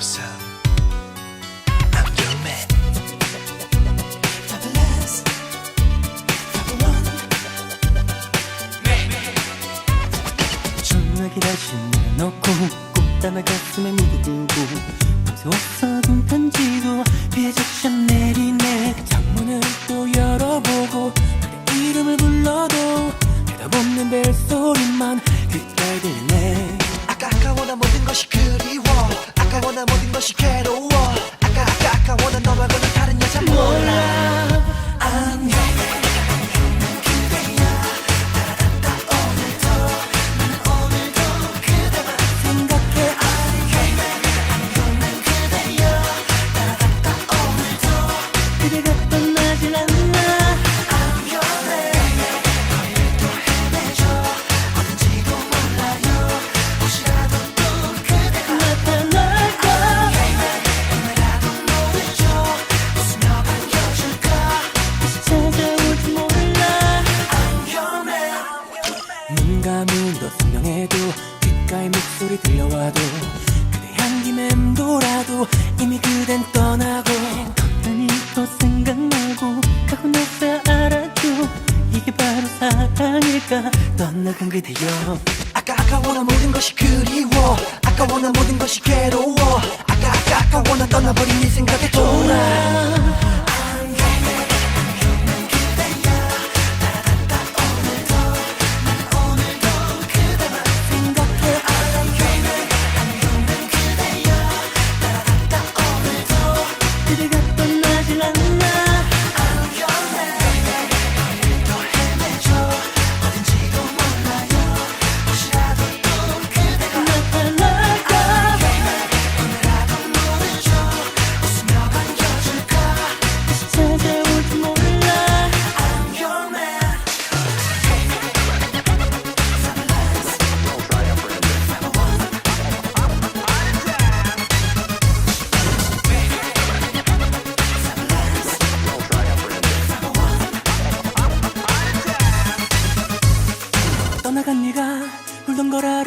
Cause I'm 기다시 넣고 꽃담에 가슴에 묻어두고 무서워서 눈 편지도 비해적셔 내리네. 감으로 선명해도 귓가에 목소리 들려와도 그대 향기 맴돌아도 이미 그댄 떠나고 걷다니 또 생각나고 가고 나서 알아도 이게 바로 사랑일까? 떠나간 그대여. 아까 아까워나 모든 것이 그리워. 아까워나 모든 것이 괴로워. 아까 아까 아까워나 떠나버린 이 생각에 돌아